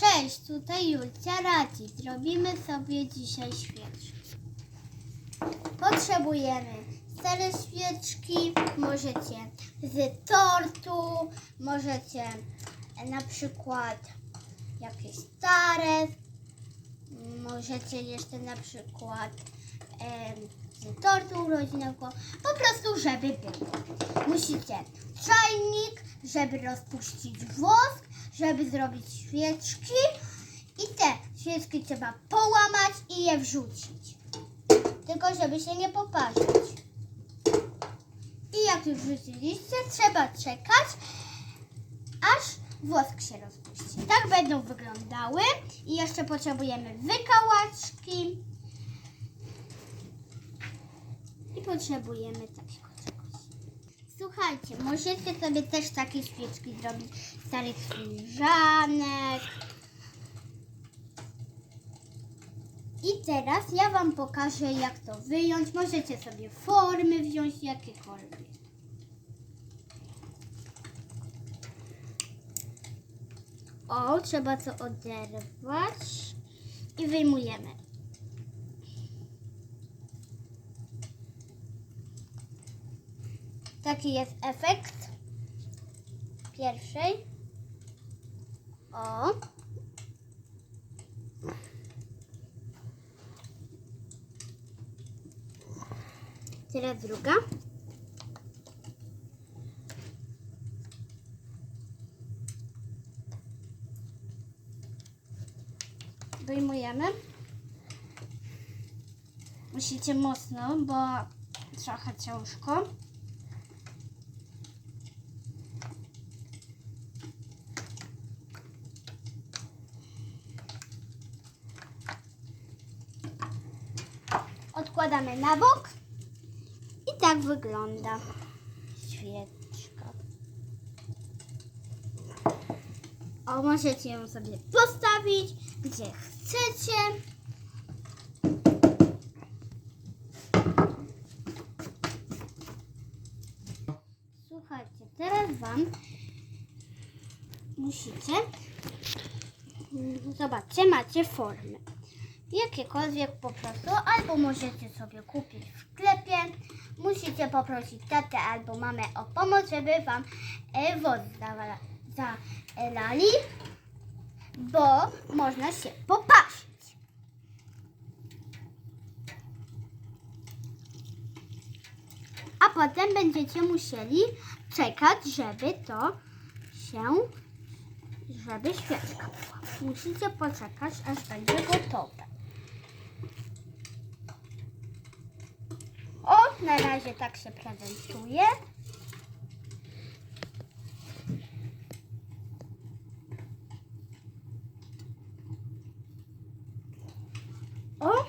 Cześć, tutaj Julcia radzi. Zrobimy sobie dzisiaj świeczki. Potrzebujemy stare świeczki, możecie z tortu, możecie na przykład jakieś stare, możecie jeszcze na przykład z tortu urodzinowego, po prostu żeby było. Musicie czajnik, żeby rozpuścić wosk, żeby zrobić świeczki i te świeczki trzeba połamać i je wrzucić. Tylko żeby się nie poparzyć. I jak już wrzuciliście, trzeba czekać, aż wosk się rozpuści. Tak będą wyglądały. I jeszcze potrzebujemy wykałaczki. I potrzebujemy takiego. Słuchajcie, możecie sobie też takie świeczki zrobić starych filiżanek. I teraz ja Wam pokażę, jak to wyjąć. Możecie sobie formy wziąć, jakiekolwiek. O, trzeba to oderwać i wyjmujemy. Taki jest efekt pierwszej. O. Teraz druga. Wyjmujemy. Musicie mocno, bo trochę ciężko. Odkładamy na bok. I tak wygląda świeczka. O, możecie ją sobie postawić gdzie chcecie. Słuchajcie, teraz Wam musicie. Zobaczcie, macie formy. Jakiekolwiek po prostu, albo możecie sobie kupić w sklepie. Musicie poprosić tatę albo mamę o pomoc, żeby Wam e, wodę zalali bo można się popatrzeć. A potem będziecie musieli czekać, żeby to się, żeby świeczka była. Musicie poczekać, aż będzie gotowe. O, na razie tak się prezentuje. O!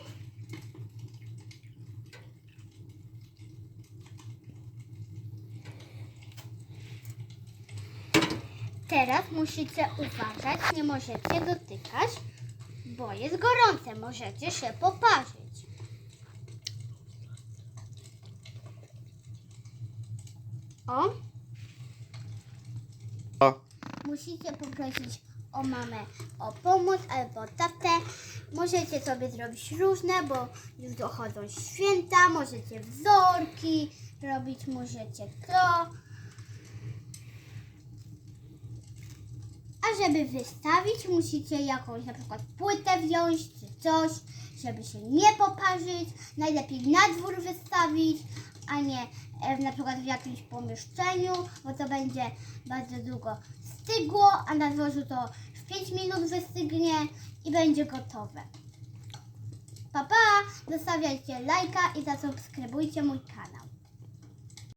Teraz musicie uważać, nie możecie dotykać, bo jest gorące, możecie się poparzyć. O! O. Musicie poprosić o mamę o pomoc albo tatę. Możecie sobie zrobić różne, bo już dochodzą święta. Możecie wzorki robić, możecie to. A żeby wystawić, musicie jakąś na przykład płytę wziąć czy coś, żeby się nie poparzyć. Najlepiej na dwór wystawić, a nie e, na przykład w jakimś pomieszczeniu, bo to będzie bardzo długo stygło, a na dworzu to w 5 minut wystygnie i będzie gotowe. Pa, pa! Zostawiajcie lajka i zasubskrybujcie mój kanał.